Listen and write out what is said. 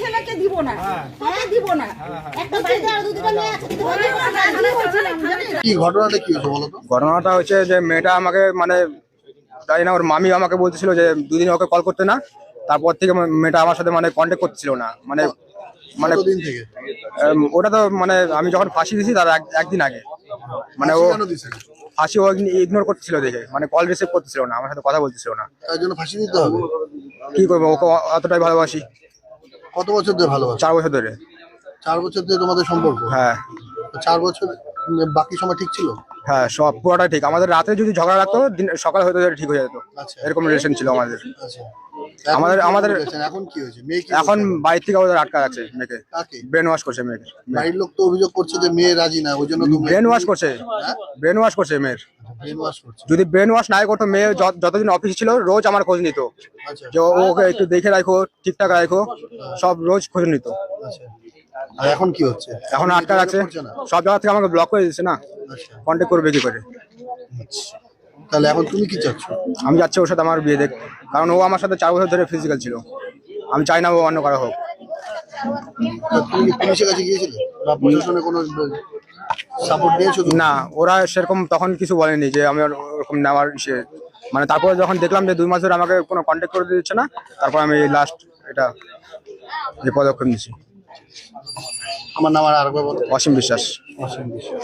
ছেলেকে দিব না। দিব না একটা বাড়িতে আর দুটো মেয়ে আছে দিতে পারবে না। রাজি হয়েছিলাম, জানিস? কি ঘটনাটা কি হয়েছে বলো ঘটনাটা হচ্ছে যে মেয়েটা আমাকে মানে জানি না ওর মামি আমাকে বলতেছিল যে দুদিন ওকে কল করতে না তারপর থেকে মেয়েটা আমার সাথে মানে কন্ট্যাক্ট করতেছিল না মানে মানে ওটা তো মানে আমি যখন ফাঁসি দিয়েছি তার এক- একদিন আগে মানে ও ফাঁসি ও ইগনোর করতেছিল দেখে। মানে কল রিসিভ করতেছিল না আমার সাথে কথা বলতেছিল না। তার জন্য ফাঁসি দিতে হবে? কি করব ওকে অতটাই ভালোবাসি। কত বছর ধরে ভালোবাসো? চার বছর ধরে। চার বছর ধরে তোমাদের সম্পর্ক? হ্যাঁ। চার বছর বাকি সময় ঠিক ছিল? হ্যাঁ সব পুরোটাই ঠিক। আমাদের রাতে যদি ঝগড়া লাগতো দিন সকাল হয়তো ঠিক হয়ে যেত। আচ্ছা। এরকম রিলেশন ছিল আমাদের। আচ্ছা। আমাদের- আমাদের- এখন কি হয়েছে? মেয়ে এখন? বাড়ির থেকে ওদের আটকা আছে মেয়েকে। ব্রেন ওয়াশ করছে মেয়েকে। বাড়ির লোক তো অভিযোগ করছে যে মেয়ে রাজি না ওই জন্য ব্রেন ওয়াশ করছে। হ্যাঁ? ব্রেন ওয়াশ করছে মেয়ের। যদি ব্রেন ওয়াশ নাই করতো মেয়ে যত- যতদিন অফিসে ছিল রোজ আমার খোঁজ নিত। আচ্ছা। যে ওকে একটু দেখে রাখো ঠিকঠাক রাখো সব রোজ খোঁজ নিত। আচ্ছা। আর এখন কি হচ্ছে? এখন আটকা রাখছে সব জায়গা থেকে আমাকে ব্লক করে দিচ্ছে না। আচ্ছা। কন্ট্যাক্ট করবে কি করে? আচ্ছা। তাহলে এখন তুমি কি চাচ্ছ? আমি যাচ্ছি ওর সাথে আমার বিয়ে দেখ কারণ ও আমার সাথে চার বছর ধরে ফিজিক্যাল ছিল। আমি চাই না ও অন্য কারও হোক। তা তুমি কি পুলিশের কাছে গিয়েছিলে? বা প্রশাসনে কোনো সাপোর্ট নিয়েছো? না ওরা সেরকম তখন কিছু বলেনি যে আমি ওরকম নেওয়ার সে মানে তারপরে যখন দেখলাম যে দুই মাস ধরে আমাকে কোনো কন্ট্যাক্ট করে দিচ্ছে না তারপর আমি লাস্ট এটা যে পদক্ষেপ নিচ্ছি আমার নাম আর আরেকবার অসীম বিশ্বাস। অসীম বিশ্বাস।